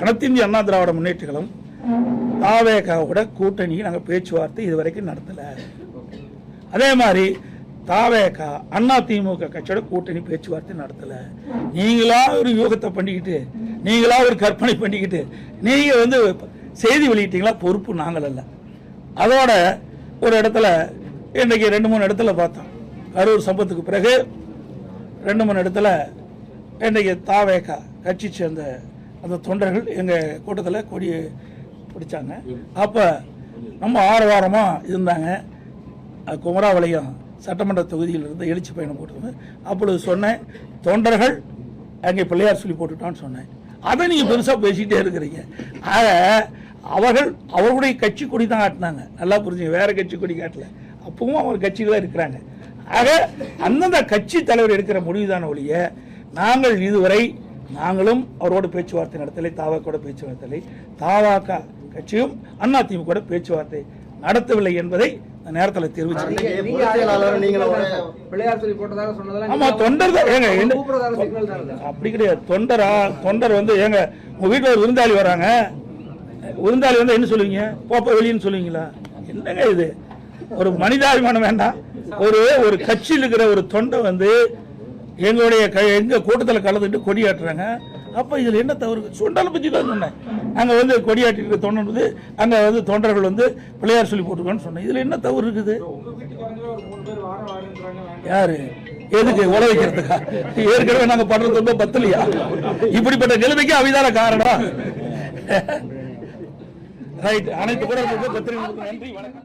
அனைத்திந்திய அண்ணா திராவிட முன்னேற்றங்களும் தாவேகாவோட கூட்டணி நாங்கள் பேச்சுவார்த்தை இது வரைக்கும் நடத்தலை. அதே மாதிரி தாவேகா அண்ணா திமுக கட்சியோட கூட்டணி பேச்சுவார்த்தை நடத்தலை. நீங்களா ஒரு யூகத்தை பண்ணிக்கிட்டு நீங்களா ஒரு கற்பனை பண்ணிக்கிட்டு நீங்கள் வந்து செய்தி வெளியிட்டீங்களா? பொறுப்பு நாங்கள் அல்ல. அதோட ஒரு இடத்துல இன்றைக்கி ரெண்டு மூணு இடத்துல பார்த்தோம். கரூர் சம்பத்துக்கு பிறகு ரெண்டு மூணு இடத்துல இன்றைக்கு தாவேகா கட்சி சேர்ந்த அந்த தொண்டர்கள் எங்கள் கூட்டத்தில் கொடி பிடிச்சாங்க. அப்போ நம்ம ஆரவாரமாக இருந்தாங்க. குமராவளையம் சட்டமன்ற தொகுதியில் இருந்து எழுச்சி பயணம் போட்டு அப்பொழுது சொன்னேன் தொண்டர்கள் அங்கே பிள்ளையார் சொல்லி போட்டுட்டான்னு சொன்னேன். அதை நீங்கள் பெருசாக பேசிக்கிட்டே இருக்கிறீங்க. ஆக அவர்கள் அவர்களுடைய கட்சி கொடி தான் காட்டினாங்க. நல்லா புரிஞ்சுங்க வேறு கட்சி கொடி காட்டல. அப்பவும் அவர் கட்சிகளாக இருக்கிறாங்க. ஆக அந்தந்த கட்சி தலைவர் எடுக்கிற முடிவு முடிவுதான ஒழிய நாங்கள் இதுவரை நாங்களும் அவரோடு பேச்சுவார்த்தை நடத்தலை தாவாக்கோட பேச்சுவார்த்தை தாவாக்கா கட்சியும் அதிமுக கூட பேச்சுவார்த்தை நடத்தவில்லை என்பதை நேரத்தில் சொன்னதெல்லாம் ஆமா தொண்டர் தான். ஏங்க? அப்படி கிடையாது. தொண்டரா தொண்டர் வந்து ஏங்க உங்க வீட்டுல ஒரு விருந்தாளி வராங்க. விருந்தாளி வந்து என்ன சொல்லுவீங்க? போப்ப வெளியன்னு சொல்லுவீங்களா? என்னங்க இது? ஒரு மனிதாபிமானம் வேண்டாம். ஒரு ஒரு கட்சியில் இருக்கிற ஒரு தொண்டை வந்து எங்களுடைய க- எங்க கூட்டத்தில் கலந்துட்டு கொடியாட்டுறாங்க அப்ப இதுல என்ன தவறு? சுண்டலை பத்தி தான் சொன்னேன். அங்க வந்து கொடியாட்டிருக்க தொண்டன் வந்து அங்க வந்து தொண்டர்கள் வந்து பிள்ளையார் சொல்லி போட்டுருக்கோன்னு சொன்னேன். இதுல என்ன தவறு இருக்குது? யாரு? எதுக்கு உழ வைக்கிறதுக்கா? ஏற்கனவே நாங்க படுறது ரொம்ப பத்தலையா? இப்படிப்பட்ட நிலைமைக்கு அவைதான காரணம்? ரைட் அனைத்து கூட பத்திரிகை நன்றி. வணக்கம்.